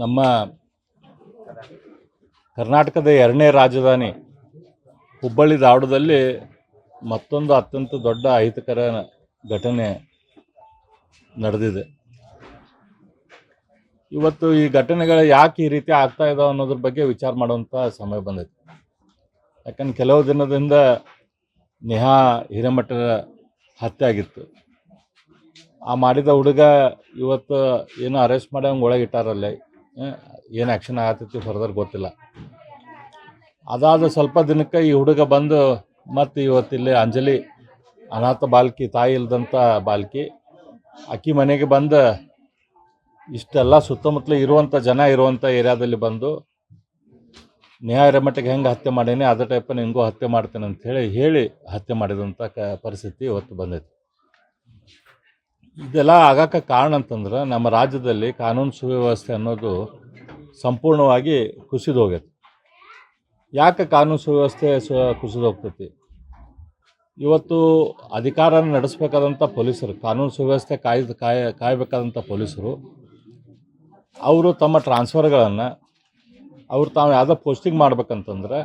ನಮ್ಮ ಕರ್ನಾಟಕದ ಎರಡನೇ ರಾಜಧಾನಿ ಹುಬ್ಬಳ್ಳಿ ಧಾರವಾಡದಲ್ಲಿ ಮತ್ತೊಂದು ಅತ್ಯಂತ ದೊಡ್ಡ ಅಹಿತಕರ ಘಟನೆ ನಡೆದಿದೆ. ಇವತ್ತು ಈ ಘಟನೆಗಳು ಯಾಕೆ ಈ ರೀತಿ ಆಗ್ತಾ ಇದಾವೆ ಅನ್ನೋದ್ರ ಬಗ್ಗೆ ವಿಚಾರ ಮಾಡುವಂಥ ಸಮಯ ಬಂದಿದೆ. ಯಾಕಂದ್ರೆ ಕೆಲವು ದಿನದಿಂದ ನೇಹಾ ಹಿರೇಮಠರ ಹತ್ಯೆ ಆಗಿತ್ತು. ಆ ಮಾಡಿದ ಹುಡುಗ ಇವತ್ತು ಏನು ಅರೆಸ್ಟ್ ಮಾಡಿ ಅವ್ನು ಒಳಗೆ ಇಟ್ಟಾರಲ್ಲ ಏನು ಆ್ಯಕ್ಷನ್ ಆಗತ್ತೈತಿ ಫರ್ದರ್ ಗೊತ್ತಿಲ್ಲ. ಅದಾದ ಸ್ವಲ್ಪ ದಿನಕ್ಕೆ ಈ ಹುಡುಗ ಬಂದು, ಮತ್ತು ಇವತ್ತಿಲ್ಲಿ ಅಂಜಲಿ, ಅನಾಥ ಬಾಲ್ಕಿ, ತಾಯಿ ಇಲ್ಲದಂಥ ಬಾಲ್ಕಿ, ಅಕ್ಕಿ ಮನೆಗೆ ಬಂದು, ಇಷ್ಟೆಲ್ಲ ಸುತ್ತಮುತ್ತಲು ಇರುವಂಥ ಜನ ಇರುವಂಥ ಏರಿಯಾದಲ್ಲಿ ಬಂದು ನ್ಯಾಯರ ಮಟ್ಟಿಗೆ ಹೆಂಗೆ ಹತ್ಯೆ ಮಾಡೀನಿ, ಅದೇ ಟೈಪ್ ಹಿಂಗೂ ಹತ್ಯೆ ಮಾಡ್ತೇನೆ ಅಂತ ಹೇಳಿ ಹೇಳಿ ಹತ್ಯೆ ಮಾಡಿದಂಥ ಕ, ಪರಿಸ್ಥಿತಿ ಇವತ್ತು ಬಂದೈತಿ. ಇದೆಲ್ಲ ಆಗಕ್ಕೆ ಕಾರಣ ಅಂತಂದ್ರೆ ನಮ್ಮ ರಾಜ್ಯದಲ್ಲಿ ಕಾನೂನು ಸುವ್ಯವಸ್ಥೆ ಅನ್ನೋದು ಸಂಪೂರ್ಣವಾಗಿ ಕುಸಿದು ಹೋಗೈತೆ. ಯಾಕೆ ಕಾನೂನು ಸುವ್ಯವಸ್ಥೆ ಸು, ಕುಸಿದು ಹೋಗ್ತೈತಿ? ಇವತ್ತು ಅಧಿಕಾರ ನಡೆಸಬೇಕಾದಂಥ ಪೊಲೀಸರು, ಕಾನೂನು ಸುವ್ಯವಸ್ಥೆ ಕಾಯ್ದು, ಕಾಯ, ಕಾಯಬೇಕಾದಂಥ ಪೊಲೀಸರು, ಅವರು ತಮ್ಮ ಟ್ರಾನ್ಸ್ಫರ್ಗಳನ್ನು, ಅವರು ತಾವು ಯಾವುದೋ ಪೋಸ್ಟಿಂಗ್ ಮಾಡ್ಬೇಕಂತಂದ್ರೆ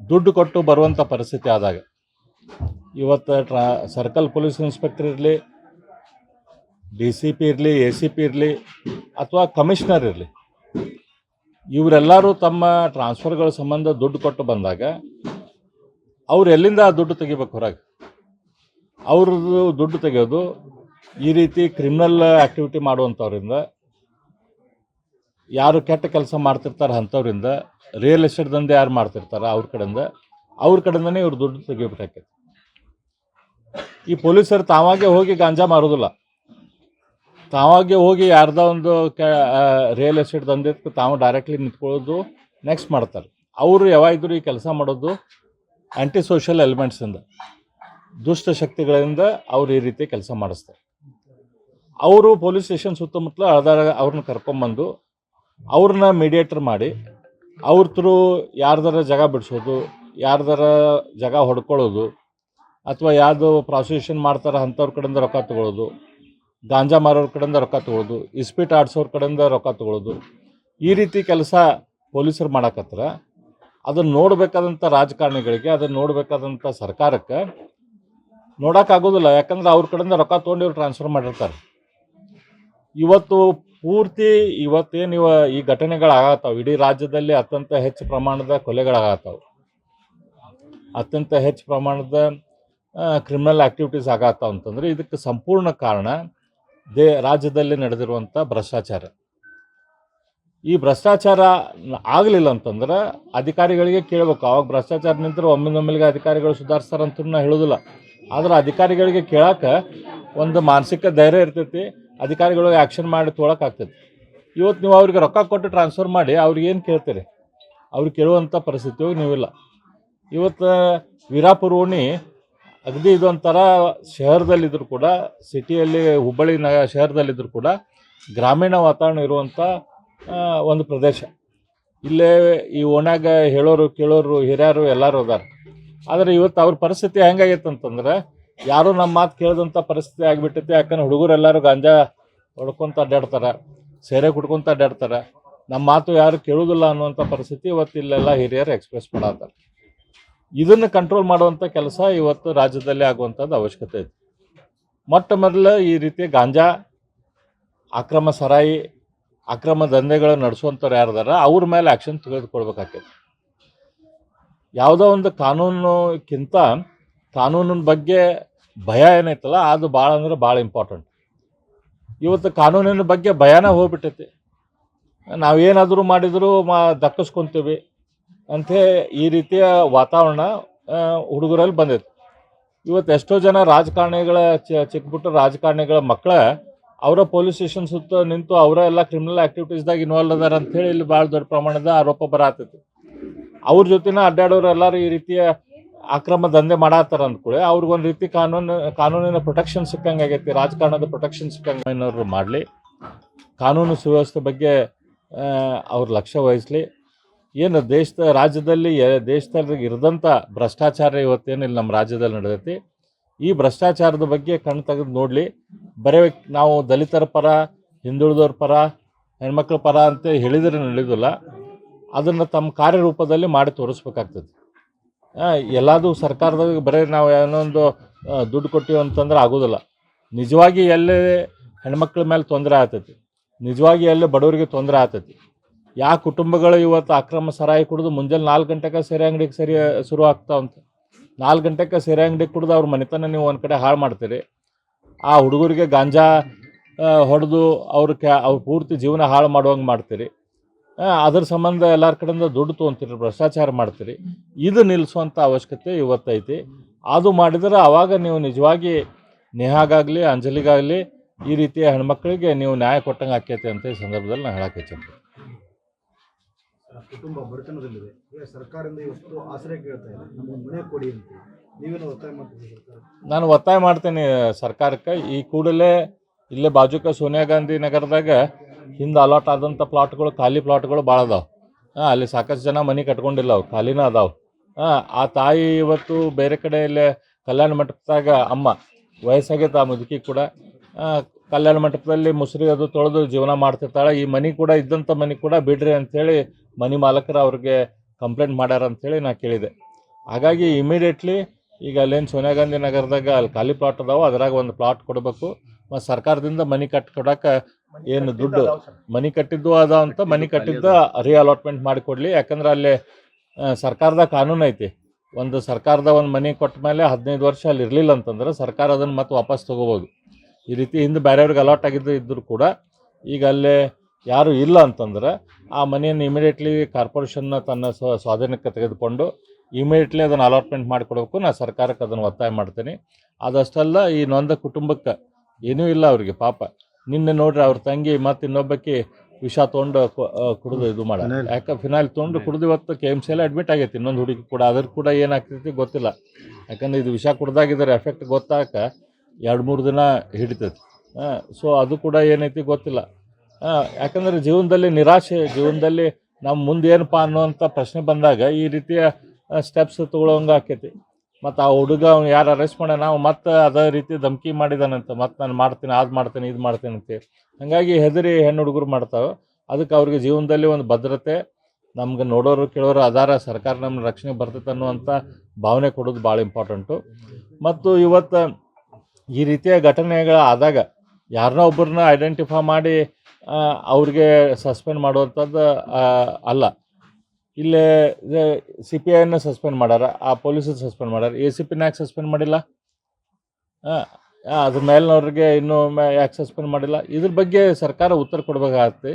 ದುಡ್ಡು ಕೊಟ್ಟು ಬರುವಂಥ ಪರಿಸ್ಥಿತಿ ಆದಾಗ. ಇವತ್ತು ಟ್ರಾ, ಸರ್ಕಲ್ ಪೊಲೀಸ್ ಇನ್ಸ್ಪೆಕ್ಟರ್ ಇರಲಿ ಡಿ ಸಿ ಪಿ ಇರಲಿ, ಎ ಸಿ ಪಿ ಇರಲಿ, ಅಥವಾ ಕಮಿಷನರ್ ಇರಲಿ, ಇವರೆಲ್ಲರೂ ತಮ್ಮ ಟ್ರಾನ್ಸ್ಫರ್ಗಳ ಸಂಬಂಧ ದುಡ್ಡು ಕೊಟ್ಟು ಬಂದಾಗ ಅವ್ರು ಎಲ್ಲಿಂದ ಆ ದುಡ್ಡು ತೆಗಿಬೇಕು ಹೊರಗೆ? ಅವ್ರದ್ದು ದುಡ್ಡು ತೆಗೆಯೋದು ಈ ರೀತಿ ಕ್ರಿಮಿನಲ್ ಆ್ಯಕ್ಟಿವಿಟಿ ಮಾಡುವಂಥವ್ರಿಂದ, ಯಾರು ಕೆಟ್ಟ ಕೆಲಸ ಮಾಡ್ತಿರ್ತಾರೆ ಅಂಥವ್ರಿಂದ, ರಿಯಲ್ ಎಸ್ಟೇಟ್ ದಂದೆ ಯಾರು ಮಾಡ್ತಿರ್ತಾರೆ ಅವ್ರ ಕಡೆಯಿಂದ, ಅವ್ರ ಕಡೆಯಿಂದನೇ ಇವ್ರು ದುಡ್ಡು ತೆಗಿಬೇಕಾಕೈತಿ ಈ ಪೊಲೀಸರು ತಾವಾಗೆ ಹೋಗಿ ಗಾಂಜಾ ಮಾರೋದಿಲ್ಲ. ತಾವಾಗೆ ಹೋಗಿ ಯಾರ್ದೋ ಒಂದು ರಿಯಲ್ ಎಸ್ಟೇಟ್ ದಂಧೆ ತಾವು ಡೈರೆಕ್ಟ್ಲಿ ನಿಂತ್ಕೊಳ್ಳೋದು ನೆಕ್ಸ್ಟ್ ಮಾಡ್ತಾರೆ. ಅವರು ಯಾವಾಗಿದ್ರು ಈ ಕೆಲಸ ಮಾಡೋದು ಆ್ಯಂಟಿ ಸೋಷಿಯಲ್ ಎಲಿಮೆಂಟ್ಸಿಂದ ದುಷ್ಟ ಶಕ್ತಿಗಳಿಂದ ಅವ್ರು ಈ ರೀತಿ ಕೆಲಸ ಮಾಡಿಸ್ತಾರೆ. ಅವರು ಪೊಲೀಸ್ ಸ್ಟೇಷನ್ ಸುತ್ತಮುತ್ತಲ ಅಳ್ದಾರ ಅವ್ರನ್ನ ಕರ್ಕೊಂಬಂದು ಅವ್ರನ್ನ ಮೀಡಿಯೇಟರ್ ಮಾಡಿ ಅವ್ರ ಥ್ರೂ ಯಾರ್ದಾರ ಜಾಗ ಬಿಡಿಸೋದು, ಯಾರ್ದಾರ ಜಾಗ ಹೊಡ್ಕೊಳ್ಳೋದು, ಅಥವಾ ಯಾವುದು ಪ್ರಾಸಿಕ್ಯೂಷನ್ ಮಾಡ್ತಾರೆ ಅಂಥವ್ರ ಕಡೆಯಿಂದ ರೊಕ್ಕ ತಗೊಳ್ಳೋದು ಗಾಂಜಾ ಮಾರೋರ ಕಡೆಯಿಂದ ರೊಕ್ಕ ತಗೊಳ್ಳೋದು ಇಸ್ಪೀಟ್ ಆಡಿಸೋರ ಕಡೆಯಿಂದ ರೊಕ್ಕ ತಗೊಳ್ಳೋದು ಈ ರೀತಿ ಕೆಲಸ ಪೊಲೀಸರು ಮಾಡಕತ್ರ ಅದನ್ನು ನೋಡಬೇಕಾದಂಥ ರಾಜಕಾರಣಿಗಳಿಗೆ, ಅದನ್ನು ನೋಡಬೇಕಾದಂಥ ಸರ್ಕಾರಕ್ಕೆ ನೋಡೋಕ್ಕಾಗೋದಿಲ್ಲ ಯಾಕಂದ್ರೆ ಅವ್ರ ಕಡೆಯಿಂದ ರೊಕ್ಕ ತೊಗೊಂಡು ಇವ್ರು ಟ್ರಾನ್ಸ್ಫರ್ ಮಾಡಿರ್ತಾರೆ. ಇವತ್ತು ಪೂರ್ತಿ ಇವತ್ತೇನು ಇವ ಈ ಘಟನೆಗಳಾಗತ್ತಾವೆ? ಇಡೀ ರಾಜ್ಯದಲ್ಲಿ ಅತ್ಯಂತ ಹೆಚ್ಚು ಪ್ರಮಾಣದ ಕೊಲೆಗಳಾಗತ್ತಾವೆ. ಅತ್ಯಂತ ಹೆಚ್ಚು ಪ್ರಮಾಣದ ಕ್ರಿಮಿನಲ್ ಆ್ಯಕ್ಟಿವಿಟೀಸ್ ಆಗತ್ತಾವ ಅಂತಂದ್ರೆ ಇದಕ್ಕೆ ಸಂಪೂರ್ಣ ಕಾರಣ ದೇ ರಾಜ್ಯದಲ್ಲಿ ನಡೆದಿರುವಂಥ ಭ್ರಷ್ಟಾಚಾರ. ಈ ಭ್ರಷ್ಟಾಚಾರ ಆಗಲಿಲ್ಲ ಅಂತಂದ್ರೆ ಅಧಿಕಾರಿಗಳಿಗೆ ಕೇಳಬೇಕು. ಅವಾಗ ಭ್ರಷ್ಟಾಚಾರ ನಿಂತರೆ ಒಮ್ಮಿಂದೊಮ್ಮೆಲಿಗೆ ಅಧಿಕಾರಿಗಳು ಸುಧಾರಿಸ್ತಾರಂತ ನಾ ಹೇಳೋದಿಲ್ಲ. ಆದ್ರೆ ಅಧಿಕಾರಿಗಳಿಗೆ ಕೇಳಕ್ಕೆ ಒಂದು ಮಾನಸಿಕ ಧೈರ್ಯ ಇರ್ತೈತಿ. ಅಧಿಕಾರಿಗಳು ಆ್ಯಕ್ಷನ್ ಮಾಡಿ ತೊಗೊಳಕ್ಕಾಗ್ತೈತಿ ಇವತ್ತು ನೀವು ಅವ್ರಿಗೆ ರೊಕ್ಕ ಕೊಟ್ಟು ಟ್ರಾನ್ಸ್ಫರ್ ಮಾಡಿ ಅವ್ರಿಗೆ ಏನು ಕೇಳ್ತೀರಿ? ಅವ್ರು ಕೇಳುವಂಥ ಪರಿಸ್ಥಿತಿ ನೀವಿಲ್ಲ. ಇವತ್ತು ವೀರಾಪುರ ಓಣಿ ಅಗದಿ ಇದೊಂಥರ ಶಹರದಲ್ಲಿದ್ದರೂ ಕೂಡ, ಸಿಟಿಯಲ್ಲಿ ಹುಬ್ಬಳ್ಳಿ ನ ಶಹರದಲ್ಲಿದ್ದರೂ ಕೂಡ ಗ್ರಾಮೀಣ ವಾತಾವರಣ ಇರುವಂಥ ಒಂದು ಪ್ರದೇಶ. ಇಲ್ಲೇ ಈ ಓಣ್ಯಾಗ ಹೇಳೋರು, ಕೇಳೋರು, ಹಿರಿಯರು ಎಲ್ಲರೂ ಅದಾರ ಆದರೆ ಇವತ್ತು ಅವ್ರ ಪರಿಸ್ಥಿತಿ ಹೆಂಗಾಗೈತೆ ಅಂತಂದ್ರೆ, ಯಾರೂ ನಮ್ಮ ಮಾತು ಕೇಳಿದಂಥ ಪರಿಸ್ಥಿತಿ ಆಗಿಬಿಟ್ಟೈತಿ ಯಾಕಂದ್ರೆ ಹುಡುಗರು ಎಲ್ಲರೂ ಗಾಂಜಾ ಹೊಡ್ಕೊಂತ ಅಡ್ಡಾಡ್ತಾರೆ, ಸೇರೆ ಕುಡ್ಕೊಂತ ಅಡ್ಡಾಡ್ತಾರೆ. ನಮ್ಮ ಮಾತು ಯಾರು ಕೇಳೋದಿಲ್ಲ ಅನ್ನುವಂಥ ಪರಿಸ್ಥಿತಿ ಇವತ್ತು ಇಲ್ಲೆಲ್ಲ ಹಿರಿಯರು ಎಕ್ಸ್ಪ್ರೆಸ್ ಮಾಡತ್ತಾರೆ. ಇದನ್ನು ಕಂಟ್ರೋಲ್ ಮಾಡುವಂಥ ಕೆಲಸ ಇವತ್ತು ರಾಜ್ಯದಲ್ಲಿ ಆಗುವಂಥದ್ದು ಅವಶ್ಯಕತೆ ಇದೆ ಮೊಟ್ಟ ಮೊದಲು ಈ ರೀತಿ ಗಾಂಜಾ, ಅಕ್ರಮ ಸರಾಯಿ, ಅಕ್ರಮ ದಂಧೆಗಳು ನಡೆಸುವಂಥವ್ರು ಯಾರ್ದಾರ ಅವ್ರ ಮೇಲೆ ಆ್ಯಕ್ಷನ್ ತೆಗೆದುಕೊಳ್ಬೇಕಾಗ್ತದೆ. ಯಾವುದೋ ಒಂದು ಕಾನೂನುಕ್ಕಿಂತ ಕಾನೂನಿನ ಬಗ್ಗೆ ಭಯ ಏನೈತಲ್ಲ, ಅದು ಭಾಳ ಅಂದ್ರೆ ಭಾಳ ಇಂಪಾರ್ಟೆಂಟ್ ಇವತ್ತು ಕಾನೂನಿನ ಬಗ್ಗೆ ಭಯನ ಹೋಗ್ಬಿಟ್ಟೈತಿ. ನಾವೇನಾದರೂ ಮಾಡಿದರೂ ಮಾ ದಕ್ಕಿಸ್ಕೊಂತೀವಿ. ಅಂಥೇ ಈ ರೀತಿಯ ವಾತಾವರಣ ಹುಡುಗರಲ್ಲಿ ಬಂದಿತ್ತು ಇವತ್ತು ಎಷ್ಟೋ ಜನ ರಾಜಕಾರಣಿಗಳ ಚ- ಚಿಕ್ಕಪುಟ್ಟ ರಾಜಕಾರಣಿಗಳ ಮಕ್ಕಳ ಅವರ ಪೊಲೀಸ್ ಸ್ಟೇಷನ್ ಸುತ್ತ ನಿಂತು ಅವರ ಎಲ್ಲ ಕ್ರಿಮಿನಲ್ ಆ್ಯಕ್ಟಿವಿಟೀಸ್ದಾಗ ಇನ್ವಾಲ್ವ್ ಅದಾರ ಅಂತೇಳಿ ಇಲ್ಲಿ ಭಾಳ ದೊಡ್ಡ ಪ್ರಮಾಣದ ಆರೋಪ ಬರತೈತಿ ಅವ್ರ ಜೊತೆನ ಅಡ್ಡಾಡೋರು ಎಲ್ಲರೂ ಈ ರೀತಿಯ ಅಕ್ರಮ ದಂಧೆ ಮಾಡತ್ತಾರ ಅಂದ್ಕೂಳೆ ಅವ್ರಿಗೊಂದು ರೀತಿ ಕಾನೂನು, ಕಾನೂನಿನ ಪ್ರೊಟೆಕ್ಷನ್ ಸಿಕ್ಕಂಗೆ ಆಗೈತಿ, ರಾಜಕಾರಣದ ಪ್ರೊಟೆಕ್ಷನ್ ಸಿಕ್ಕಂಗೆ ಏನಾದ್ರು ಮಾಡಲಿ. ಕಾನೂನು ಸುವ್ಯವಸ್ಥೆ ಬಗ್ಗೆ ಅವ್ರ ಲಕ್ಷ್ಯ ವಹಿಸ್ಲಿ. ಏನು ದೇಶದ, ರಾಜ್ಯದಲ್ಲಿ ದೇಶದಲ್ಲಿ ಇರದಂಥ ಭ್ರಷ್ಟಾಚಾರ ಇವತ್ತೇನು ಇಲ್ಲಿ ನಮ್ಮ ರಾಜ್ಯದಲ್ಲಿ ನಡೆದೈತಿ. ಈ ಭ್ರಷ್ಟಾಚಾರದ ಬಗ್ಗೆ ಕಣ್ಣು ತೆಗೆದು ನೋಡಲಿ. ಬರೇ ನಾವು ದಲಿತರ ಪರ, ಹಿಂದುಳಿದವ್ರ ಪರ, ಹೆಣ್ಮಕ್ಳ ಪರ ಅಂತ ಹೇಳಿದರೆ ನಡೆಯೋದಿಲ್ಲ. ಅದನ್ನು ತಮ್ಮ ಕಾರ್ಯರೂಪದಲ್ಲಿ ಮಾಡಿ ತೋರಿಸ್ಬೇಕಾಗ್ತದೆ. ಎಲ್ಲದೂ ಸರ್ಕಾರದಾಗ ಬರೀ ನಾವು ಏನೊಂದು ದುಡ್ಡು ಕೊಟ್ಟಿವಿ ಅಂತಂದ್ರೆ ಆಗೋದಿಲ್ಲ. ನಿಜವಾಗಿ ಎಲ್ಲೇ ಹೆಣ್ಮಕ್ಳ ಮೇಲೆ ತೊಂದರೆ ಆಗ್ತೈತಿ. ನಿಜವಾಗಿ ಎಲ್ಲೇ ಬಡವರಿಗೆ ತೊಂದರೆ ಆಗ್ತೈತಿ. ಯಾವ ಕುಟುಂಬಗಳು ಇವತ್ತು ಅಕ್ರಮ ಸರಾಯಿ ಕುಡಿದು ಮುಂಜಾನೆ ನಾಲ್ಕು ಗಂಟೆಗೆ ಸೇರೆ ಅಂಗಡಿಗೆ ಸರಿ ಶುರು ಆಗ್ತಾವಂತ ನಾಲ್ಕು ಗಂಟೆಗೆ ಸೇರೆ ಅಂಗಡಿಗೆ ಕುಡಿದು ಅವ್ರ ಮನೆತನ ನೀವು ಒಂದು ಕಡೆ ಹಾಳು ಮಾಡ್ತೀರಿ. ಆ ಹುಡುಗರಿಗೆ ಗಾಂಜಾ ಹೊಡೆದು ಅವ್ರ ಕ್ಯಾ ಅವ್ರ ಪೂರ್ತಿ ಜೀವನ ಹಾಳು ಮಾಡುವಂಗೆ ಮಾಡ್ತೀರಿ. ಅದ್ರ ಸಂಬಂಧ ಎಲ್ಲರ ಕಡೆಯಿಂದ ದುಡ್ಡು ತೊಗೊಂತೀರಿ, ಭ್ರಷ್ಟಾಚಾರ ಮಾಡ್ತೀರಿ. ಇದು ನಿಲ್ಲಿಸುವಂಥ ಅವಶ್ಯಕತೆ ಇವತ್ತೈತಿ. ಅದು ಮಾಡಿದ್ರೆ ಆವಾಗ ನೀವು ನಿಜವಾಗಿ ನೇಹಾಗಾಗಲಿ, ಅಂಜಲಿಗಾಗಲಿ ಈ ರೀತಿಯ ಹೆಣ್ಮಕ್ಳಿಗೆ ನೀವು ನ್ಯಾಯ ಕೊಟ್ಟಂಗೆ ಆಕೈತೆ ಅಂತ ಈ ಸಂದರ್ಭದಲ್ಲಿ ನಾನು ಹೇಳಕ್ಕೆ ಇಚ್ಛೆ ಕುಟುಂಬ ಬಡತನದಲ್ಲಿದೆ. ಈಗ ಸರ್ಕಾರದಿಂದ ಇವತ್ತು ಆಶ್ರಯ ಕೇಳ್ತಾ ಇದೆ. ನಮಗೊಂದು ಮನೆ ಕೊಡಿ ಅಂತ. ನೀವೇನು ಒತ್ತಾಯ ಮಾಡ್ತೀವಿ ನಾನು ಒತ್ತಾಯ ಮಾಡ್ತೀನಿ ಸರ್ಕಾರಕ್ಕೆ. ಈ ಕೂಡಲೇ ಇಲ್ಲೇ ಬಾಜುಕ ಸೋನಿಯಾ ಗಾಂಧಿ ನಗರದಾಗ ಹಿಂದೆ ಅಲಾಟ್ ಆದಂಥ ಪ್ಲಾಟ್ಗಳು, ಖಾಲಿ ಪ್ಲಾಟ್ಗಳು ಭಾಳ ಅದಾವೆ. ಅಲ್ಲಿ ಸಾಕಷ್ಟು ಜನ ಮನೆ ಕಟ್ಕೊಂಡಿಲ್ಲ ಅವು ಖಾಲಿನ ಅದಾವೆ. ಹಾಂ, ಆ ತಾಯಿ ಇವತ್ತು ಬೇರೆ ಕಡೆ ಇಲ್ಲೇ ಕಲ್ಯಾಣ ಮಂಟಪದಾಗ ಅಮ್ಮ ವಯಸ್ಸಾಗೈತೆ ಆ ಮುದುಕಿ ಕೂಡ ಕಲ್ಯಾಣ ಮಂಟಪದಲ್ಲಿ ಮುಸುರಿ ಅದು ತೊಳೆದು ಜೀವನ ಮಾಡ್ತಿರ್ತಾಳೆ. ಈ ಮನೆ ಕೂಡ ಇದ್ದಂಥ ಮನೆ ಕೂಡ ಬಿಡ್ರಿ ಅಂಥೇಳಿ ಮನೆ ಮಾಲಕರು ಅವ್ರಿಗೆ ಕಂಪ್ಲೇಂಟ್ ಮಾಡ್ಯಾರ ಅಂಥೇಳಿ ನಾ ಕೇಳಿದೆ. ಹಾಗಾಗಿ ಇಮಿಡಿಯೇಟ್ಲಿ ಈಗ ಅಲ್ಲೇನು ಸೋನಿಯಾ ಗಾಂಧಿ ನಗರದಾಗ ಅಲ್ಲಿ ಖಾಲಿ ಪ್ಲಾಟ್ ಅದಾವೆ, ಅದ್ರಾಗ ಒಂದು ಪ್ಲಾಟ್ ಕೊಡಬೇಕು. ಮತ್ತು ಸರ್ಕಾರದಿಂದ ಮನೆ ಕಟ್ ಕೊಡಕ್ಕೆ ಏನು ದುಡ್ಡು ಮನೆ ಕಟ್ಟಿದ್ದು ಅದ ಅಂತ ಮನೆ ಕಟ್ಟಿದ್ದ ರಿಅಲಾಟ್ಮೆಂಟ್ ಮಾಡಿಕೊಡ್ಲಿ ಯಾಕಂದ್ರೆ ಅಲ್ಲಿ ಸರ್ಕಾರದ ಕಾನೂನು ಐತಿ. ಒಂದು ಸರ್ಕಾರದ ಒಂದು ಮನೆ ಕೊಟ್ಟ ಮೇಲೆ ಹದಿನೈದು ವರ್ಷ ಅಲ್ಲಿ ಇರಲಿಲ್ಲ ಅಂತಂದ್ರೆ ಸರ್ಕಾರ ಅದನ್ನು ಮತ್ತೆ ವಾಪಸ್ ತೊಗೋಬೋದು. ಈ ರೀತಿ ಹಿಂದೆ ಬೇರೆಯವ್ರಿಗೆ ಅಲಾಟ್ ಆಗಿದ್ದು ಇದ್ದರೂ ಕೂಡ ಈಗ ಅಲ್ಲೇ ಯಾರು ಇಲ್ಲ ಅಂತಂದ್ರೆ ಆ ಮನೆಯನ್ನು ಇಮಿಡಿಯೇಟ್ಲಿ ಕಾರ್ಪೊರೇಷನ್ನ ತನ್ನ ಸ್ವ ಸ್ವಾಧೀನಕ್ಕೆ ತೆಗೆದುಕೊಂಡು ಇಮಿಡಿಯೇಟ್ಲಿ ಅದನ್ನು ಅಲಾಟ್ಮೆಂಟ್ ಮಾಡಿಕೊಡ್ಬೇಕು ನಾನು ಸರ್ಕಾರಕ್ಕೆ ಅದನ್ನು ಒತ್ತಾಯ ಮಾಡ್ತೀನಿ. ಅದಷ್ಟಲ್ಲ ಈ ನೊಂದ ಕುಟುಂಬಕ್ಕೆ ಏನೂ ಇಲ್ಲ ಅವರಿಗೆ ಪಾಪ. ನಿನ್ನೆ ನೋಡ್ರಿ ಅವ್ರ ತಂಗಿ ಮತ್ತು ಇನ್ನೊಬ್ಬಕ್ಕೆ ವಿಷ ತೊಗೊಂಡು ಕುಡಿದು ಇದು ಮಾಡ. ಯಾಕೆ ಫಿನಾಯ್ಲ್ ತೊಗೊಂಡು ಕುಡಿದು ಇವತ್ತು ಕೆ ಎಂ ಸಿ ಎಲ್ಲ ಅಡ್ಮಿಟ್ ಆಗೈತಿ. ಇನ್ನೊಂದು ಹುಡುಗಿ ಕೂಡ ಅದ್ರ ಕೂಡ ಏನಾಗ್ತೈತಿ ಗೊತ್ತಿಲ್ಲ. ಯಾಕಂದ್ರೆ ಇದು ವಿಷ ಕುಡ್ದಾಗಿದ್ದಾರೆ ಎಫೆಕ್ಟ್ ಗೊತ್ತಾಕ ಎರಡು ಮೂರು ದಿನ ಹಿಡಿತೈತಿ. ಸೊ ಅದು ಕೂಡ ಏನೈತಿ ಗೊತ್ತಿಲ್ಲ. ಯಾಕಂದರೆ ಜೀವನದಲ್ಲಿ ನಿರಾಶೆ, ಜೀವನದಲ್ಲಿ ನಮ್ಮ ಮುಂದೆ ಏನಪ್ಪ ಅನ್ನುವಂಥ ಪ್ರಶ್ನೆ ಬಂದಾಗ ಈ ರೀತಿಯ ಸ್ಟೆಪ್ಸ್ ತೊಗೊಳಂಗೆ ಆಕೈತಿ. ಮತ್ತು ಆ ಹುಡುಗ ಅವ್ನು ಯಾರು ಅರೆಸ್ಟ್ ಮಾಡ್ಯ ನಾವು ಮತ್ತೆ ಅದೇ ರೀತಿ ಧಮಕಿ ಮಾಡಿದಾನಂತ, ಮತ್ತು ನಾನು ಮಾಡ್ತೀನಿ ಅದು ಮಾಡ್ತೀನಿ, ಇದು ಮಾಡ್ತೀನಿ ಅಂತ ಹಾಗಾಗಿ ಹೆದರಿ ಹೆಣ್ಣು ಹುಡುಗರು ಮಾಡ್ತಾವೆ. ಅದಕ್ಕೆ ಅವ್ರಿಗೆ ಜೀವನದಲ್ಲಿ ಒಂದು ಭದ್ರತೆ, ನಮ್ಗೆ ನೋಡೋರು, ಕೇಳೋರು ಅದಾರ, ಸರ್ಕಾರ ನಮ್ಮ ರಕ್ಷಣೆ ಬರ್ತೈತೆ ಅನ್ನುವಂಥ ಭಾವನೆ ಕೊಡೋದು ಭಾಳ ಇಂಪಾರ್ಟೆಂಟು ಮತ್ತು ಇವತ್ತು ಈ ರೀತಿಯ ಘಟನೆಗಳು ಆದಾಗ ಯಾರನ್ನೋ ಒಬ್ಬರನ್ನ ಐಡೆಂಟಿಫೈ ಮಾಡಿ ಅವ್ರಿಗೆ ಸಸ್ಪೆಂಡ್ ಮಾಡುವಂಥದ್ದು ಅಲ್ಲ. ಇಲ್ಲೇ ಸಿ ಪಿ ಐನ ಸಸ್ಪೆಂಡ್ ಮಾಡ್ಯಾರ ಆ ಪೊಲೀಸರು ಸಸ್ಪೆಂಡ್ ಮಾಡ್ಯಾರ ಎ ಸಿ ಪಿನ ಯಾಕೆ ಸಸ್ಪೆಂಡ್ ಮಾಡಿಲ್ಲ? ಅದ್ರ ಮೇಲಿನವ್ರಿಗೆ ಇನ್ನೂ ಯಾಕೆ ಸಸ್ಪೆಂಡ್ ಮಾಡಿಲ್ಲ? ಇದ್ರ ಬಗ್ಗೆ ಸರ್ಕಾರ ಉತ್ತರ ಕೊಡಬೇಕಾಗತ್ತೆ.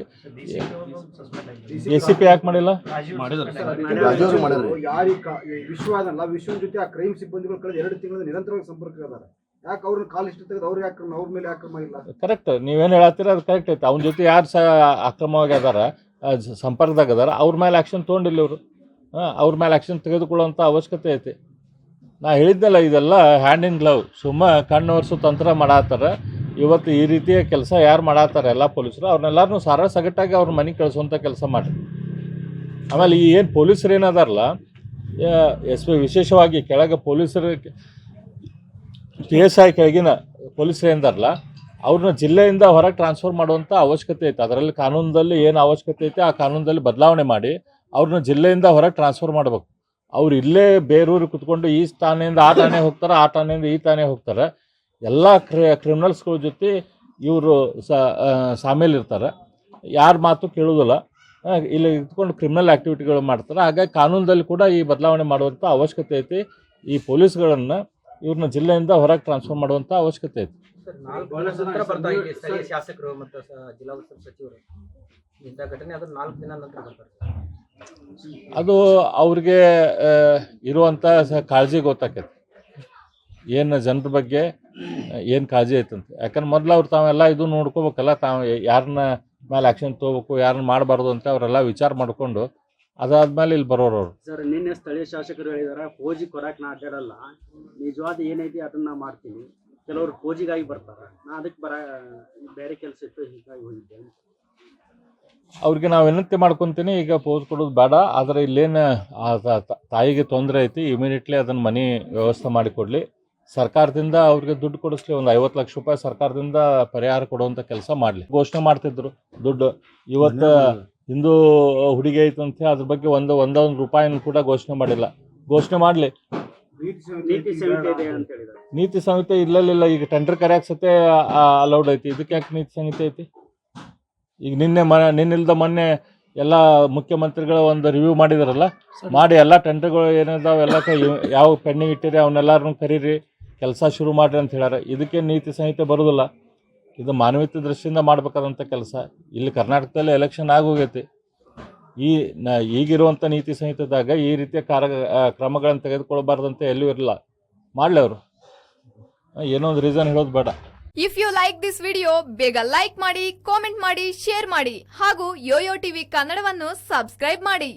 ಎ ಸಿ ಪಿ ಯಾಕೆ ಮಾಡಿಲ್ಲ? ವಿಶ್ವ ಜೊತೆ ಆ ಕ್ರೈಮ್ ಸಿಬ್ಬಂದಿಗಳು ಎರಡು ತಿಂಗಳ ನಿರಂತರವಾಗಿ ಸಂಪರ್ಕ ಯಾಕೆ ಅವ್ರನ್ನ ಕಾಲ್ ಇಷ್ಟು ತೆಗೆದು ಅವ್ರಿಗೆ ಆಕ್ರಮ, ಅವ್ರ ಮೇಲೆ ಆಕ್ರಮ ಕ್ರಮ ಇಲ್ಲ? ಕರೆಕ್ಟ್ ನೀವೇನು ಹೇಳತ್ತೀರ ಅದು ಕರೆಕ್ಟ್ ಐತೆ. ಅವ್ನ ಜೊತೆ ಯಾರು ಸಹ ಅಕ್ರಮವಾಗಿ ಅದಾರ ಸಂಪರ್ಕದಾಗ ಅದಾರ, ಅವ್ರ ಮೇಲೆ ಆ್ಯಕ್ಷನ್ ತೊಗೊಂಡಿಲ್ಲ ಇವರು. ಹಾಂ, ಅವ್ರ ಮೇಲೆ ಆ್ಯಕ್ಷನ್ ತೆಗೆದುಕೊಳ್ಳುವಂಥ ಅವಶ್ಯಕತೆ ಐತಿ. ನಾ ಹೇಳಿದ್ದಲ್ಲ, ಇದೆಲ್ಲ ಹ್ಯಾಂಡ್ ಇನ್ ಗ್ಲವ್ ಸುಮ್ಮ ಕಣ್ಣು ಒರೆಸೋ ತಂತ್ರ ಮಾಡತ್ತಾರ ಇವತ್ತು ಈ ರೀತಿಯ ಕೆಲಸ ಯಾರು ಮಾಡತ್ತಾರ ಎಲ್ಲ ಪೊಲೀಸರು ಅವ್ರನ್ನೆಲ್ಲರನ್ನೂ ಸಾರ ಸಗಟ್ಟಾಗಿ ಅವ್ರ ಮನೆಗೆ ಕಳಿಸುವಂಥ ಕೆಲಸ ಮಾಡಿ ಆಮೇಲೆ ಈ ಏನು ಪೊಲೀಸರು ಏನದಾರಲ್ಲ ಎಸ್, ವಿಶೇಷವಾಗಿ ಕೆಳಗೆ ಪೊಲೀಸರು ಪಿ ಎಸ್ ಐ ಕೆಳಗಿನ ಪೊಲೀಸರು ಏನಿದಾರಲ್ಲ ಅವ್ರನ್ನ ಜಿಲ್ಲೆಯಿಂದ ಹೊರಗೆ ಟ್ರಾನ್ಸ್ಫರ್ ಮಾಡುವಂಥ ಅವಶ್ಯಕತೆ ಐತೆ. ಅದರಲ್ಲಿ ಕಾನೂನದಲ್ಲಿ ಏನು ಅವಶ್ಯಕತೆ ಐತೆ, ಆ ಕಾನೂನದಲ್ಲಿ ಬದಲಾವಣೆ ಮಾಡಿ ಅವ್ರನ್ನ ಜಿಲ್ಲೆಯಿಂದ ಹೊರಗೆ ಟ್ರಾನ್ಸ್ಫರ್ ಮಾಡಬೇಕು. ಅವ್ರು ಇಲ್ಲೇ ಬೇರೂರು ಕುತ್ಕೊಂಡು ಈ ಠಾಣೆಯಿಂದ ಆ ಠಾಣೆ ಹೋಗ್ತಾರೆ, ಆ ಠಾಣೆಯಿಂದ ಈ ಠಾಣೆ ಹೋಗ್ತಾರೆ. ಎಲ್ಲ ಕ್ರಿ ಕ್ರಿಮಿನಲ್ಸ್ಗಳ ಜೊತೆ ಇವರು ಇರ್ತಾರೆ. ಯಾರ ಮಾತು ಕೇಳೋದಿಲ್ಲ. ಇಲ್ಲಿ ಇದ್ಕೊಂಡು ಕ್ರಿಮಿನಲ್ ಆ್ಯಕ್ಟಿವಿಟಿಗಳು ಮಾಡ್ತಾರೆ. ಹಾಗಾಗಿ ಕಾನೂನದಲ್ಲಿ ಕೂಡ ಈ ಬದಲಾವಣೆ ಮಾಡುವಂಥ ಅವಶ್ಯಕತೆ ಐತಿ. ಈ ಪೊಲೀಸ್ಗಳನ್ನು ಇವ್ರನ್ನ ಜಿಲ್ಲೆಯಿಂದ ಹೊರಗೆ ಟ್ರಾನ್ಸ್ಫರ್ ಮಾಡುವಂಥ ಅವಶ್ಯಕತೆ ಐತಿ. ಶಾಸಕರು ಮತ್ತು ಜಿಲ್ಲಾ ಉಸ್ತುವಾರಿ ಸಚಿವರು ಇಂಥ ಘಟನೆ ಅದು ನಾಲ್ಕು ದಿನ ನಂತರ ಬರ್ತಾರೆ ಅದು ಅವ್ರಿಗೆ ಇರುವಂತ ಇರುವಂಥ ಕಾಳಜಿ ಗೊತ್ತಾಕೈತಿ. ಏನು ಜನರ ಬಗ್ಗೆ ಏನು ಕಾಳಜಿ ಐತಂತ ಯಾಕಂದ್ರೆ ಮೊದಲು ಅವ್ರು ತಾವೆಲ್ಲ ಇದು ನೋಡ್ಕೋಬೇಕಲ್ಲ ತಾವು ಯಾರನ್ನ ಮೇಲೆ ಆ್ಯಕ್ಷನ್ ತೊಗೋಬೇಕು ಯಾರನ್ನ ಮಾಡಬಾರ್ದು ಅಂತ ಅವರೆಲ್ಲ ವಿಚಾರ ಮಾಡಿಕೊಂಡು ಅದಾದ್ಮೇಲೆ ಇಲ್ಲಿ ಬರೋರು ಅವ್ರು. ಸರ್ ನಿನ್ನೆ ಸ್ಥಳೀಯ ಶಾಸಕರು ಹೇಳಿದಾರೆ ಫೋಜಿ ಕೊಡಕ್ ನಾ ಅಡ್ಡಾಡಲ್ಲ. ನಿಜವಾದ ಏನೈತಿ ಅದನ್ನ ನಾ ಮಾಡ್ತೀನಿ. ಕೆಲವರು ಫೋಜಿಗಾಗಿ ಬರ್ತಾರ. ನಾ ಅದಕ್ಕೆ ಬರ ಬೇರೆ ಕೆಲಸ ಇತ್ತು ಹೀಗಾಗಿ ಹೋಗಿದ್ದೆ ಅಂತ. ಅವ್ರಿಗೆ ನಾವು ವಿನಂತಿ ಮಾಡ್ಕೊತೀನಿ ಈಗ ಪೋಸ್ ಕೊಡೋದು ಬೇಡ ಆದರೆ ಇಲ್ಲೇನು ಆ ತ- ತ- ತಾಯಿಗೆ ತೊಂದರೆ ಐತಿ ಇಮಿಡಿಯೇಟ್ಲಿ ಅದನ್ನು ಮನೆ ವ್ಯವಸ್ಥೆ ಮಾಡಿಕೊಡ್ಲಿ ಸರ್ಕಾರದಿಂದ ಅವ್ರಿಗೆ ದುಡ್ಡು ಕೊಡಿಸ್ಲಿ ಒಂದು ಐವತ್ತು ಲಕ್ಷ ರೂಪಾಯಿ ಸರ್ಕಾರದಿಂದ ಪರಿಹಾರ ಕೊಡುವಂಥ ಕೆಲಸ ಮಾಡಲಿ. ಘೋಷಣೆ ಮಾಡ್ತಿದ್ರು ದುಡ್ಡು. ಇವತ್ತು ಹಿಂದೂ ಹುಡುಗಿ ಐತೆ ಅಂತ ಹೇಳಿ ಅದ್ರ ಬಗ್ಗೆ ಒಂದು ಒಂದೊಂದು ರೂಪಾಯಿನೂ ಕೂಡ ಘೋಷಣೆ ಮಾಡಿಲ್ಲ. ಘೋಷಣೆ ಮಾಡಲಿ. ನೀತಿ ಸಂಹಿತೆ ಇಲ್ಲಲಿಲ್ಲ ಅಂತ ಹೇಳಿದ್ದಾರೆ ನೀತಿ ಸಂಹಿತೆ ಇಲ್ಲಲ್ಲಿಲ್ಲ ಈಗ ಟೆಂಡರ್ ಕರೆಯಕ್ಕೆ ಸತೆ ಅಲೌಡ್ ಐತಿ. ಇದಕ್ಕೆ ಯಾಕೆ ನೀತಿ ಸಂಹಿತೆ ಐತಿ? ಈಗ ನಿನ್ನೆ ಮ ನಿನ್ನಿಲ್ದ ಮೊನ್ನೆ ಎಲ್ಲ ಮುಖ್ಯಮಂತ್ರಿಗಳ ಒಂದು ರಿವ್ಯೂ ಮಾಡಿದಾರಲ್ಲ? ಮಾಡಿ ಎಲ್ಲ ಟೆಂಡರ್ಗಳು ಏನಿದಾವೆ ಎಲ್ಲ ಕ- ಯಾವ ಪೆಂಡಿಂಗ್ ಇಟ್ಟಿರಿ ಅವನ್ನೆಲ್ಲರನ್ನು ಕರೀರಿ. ಕೆಲಸ ಶುರು ಮಾಡ್ರಿ ಅಂತ ಹೇಳ್ಯಾರ. ಇದಕ್ಕೆ ನೀತಿ ಸಂಹಿತೆ ಬರೋದಿಲ್ಲ. ಇದು ಮಾನವೀಯತೆ ದೃಷ್ಟಿಯಿಂದ ಮಾಡಬೇಕಾದಂಥ ಕೆಲಸ. ಇಲ್ಲಿ ಕರ್ನಾಟಕದಲ್ಲಿ ಎಲೆಕ್ಷನ್ ಆಗೋಗೈತಿ. ಈ ನ ಈಗಿರುವಂಥ ನೀತಿ ಸಂಹಿತೆದಾಗ ಈ ರೀತಿಯ ಕಾರ ಕ್ರಮಗಳನ್ನು ತೆಗೆದುಕೊಳ್ಬಾರ್ದಂತ ಎಲ್ಲೂ ಇರಲ್ಲ ಮಾಡಲಿ ಅವರು. ಏನೋ ಒಂದು ರೀಸನ್ ಹೇಳೋದು ಬೇಡ. If you like this video ಬೇಗ ಲೈಕ್ ಮಾಡಿ ಕಾಮೆಂಟ್ ಮಾಡಿ ಶೇರ್ ಮಾಡಿ ಹಾಗೂ ಯೋಯೋ ಟಿವಿ ಕನ್ನಡವನ್ನು ಸಬ್ಸ್ಕ್ರೈಬ್ ಮಾಡಿ.